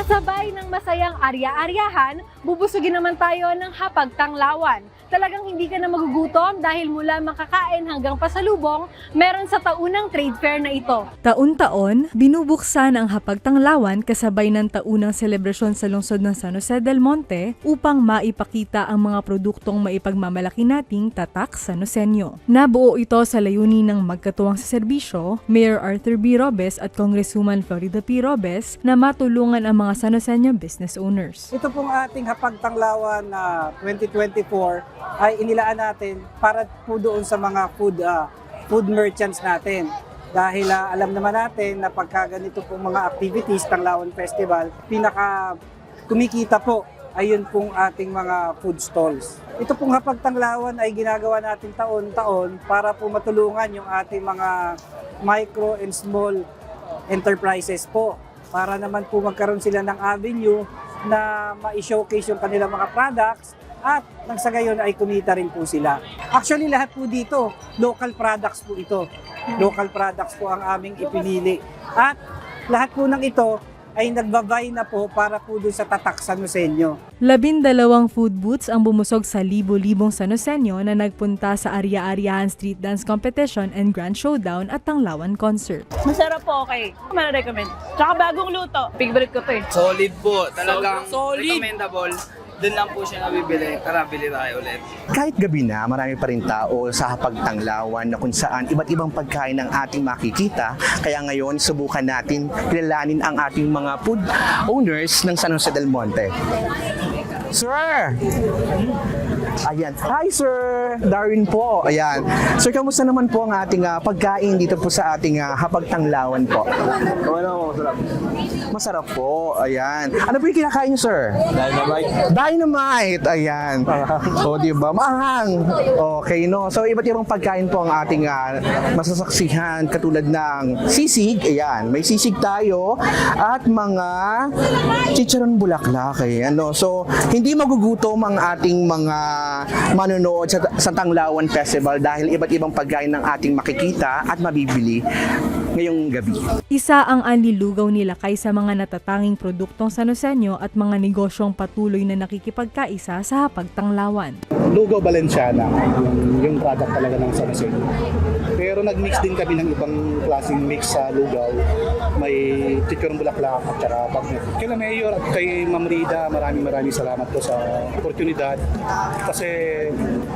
Kasabay ng masayang arya-aryahan, bubusugin naman tayo ng hapagtanglawan. Talagang hindi ka na magugutom dahil mula makakain hanggang pasalubong, meron sa taunang trade fair na ito. Taon-taon, binubuksan ang hapagtanglawan kasabay ng taunang selebrasyon sa lungsod ng San Jose del Monte upang maipakita ang mga produktong maipagmamalaki nating tatak San Joseño. Nabuo ito sa layunin ng magkatuwang sa serbisyo, Mayor Arthur B. Robes at Congresswoman Florida P. Robes na matulungan ang mga San Joseño business owners. Ito pong ating hapagtanglawan na 2024 ay inilaan natin para po doon sa mga food ah, food merchants natin. Dahil ah, alam naman natin na pagka ganito pong mga activities, Tanglawan Festival, pinaka kumikita po ayun pong ating mga food stalls. Ito pong hapagtanglawan ay ginagawa natin taon-taon para po matulungan yung ating mga micro and small enterprises po para naman po magkaroon sila ng avenue na ma-showcase yung kanilang mga products at nang sa gayon ay kumita rin po sila. Actually lahat po dito, local products po ito. Local products po ang aming ipinili. At lahat po ng ito ay nagbabay na po para po dun sa tatak San Joseño. Labindalawang food booths ang bumusog sa libo-libong San Joseño na nagpunta sa Arya-Aryahan Street Dance Competition and Grand Showdown at Tanglawan Concert. Masarap po, okay. Ma-recommend. Tsaka bagong luto. Favorite ko to eh. Solid po. Talagang Solid. recommendable. Doon lang po siya nabibili. Tara, bili tayo ulit. Kahit gabi na, marami pa rin tao sa hapagtanglawan na kung saan iba't ibang pagkain ang ating makikita. Kaya ngayon, subukan natin kilalanin ang ating mga food owners ng San Jose del Monte. Sir! Ayan. Hi, Sir! Darwin po. Ayan. Sir, kamusta naman po ang ating ah, pagkain dito po sa ating ah, hapagtanglawan po? masarap. Masarap po. Ayan. Ano po yung kinakain niyo, Sir? Dynamite. Dynamite! Ayan. o, di ba? Mahang. Okay, no? So, iba't ibang pagkain po ang ating ah, masasaksihan katulad ng sisig. Ayan. May sisig tayo at mga chicharon bulaklak. Ayan, no? So, hindi magugutom ang ating mga manonood sa, sa Tanglawan Festival dahil iba't ibang pagkain ng ating makikita at mabibili ngayong gabi. Isa ang anlilugaw nila kay sa mga natatanging produktong San Joseño at mga negosyong patuloy na nakikipagkaisa sa hapagtanglawan. Lugaw Valenciana, yung, yung product talaga ng San Jose. Pero nag-mix din kami ng ibang klaseng mix sa lugaw. May chicharon bulaklak at saka bagnet. Kila Mayor at kay Ma'am Rida, maraming maraming salamat po sa oportunidad. Kasi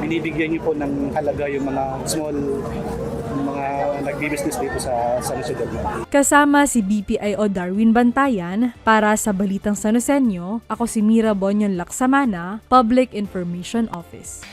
binibigyan niyo po ng halaga yung mga small nagbi-business dito sa San Jose del Monte. Kasama si BPIO Darwin Bantayan para sa Balitang San Joseño, ako si Mira Bonyon Laksamana, Public Information Office.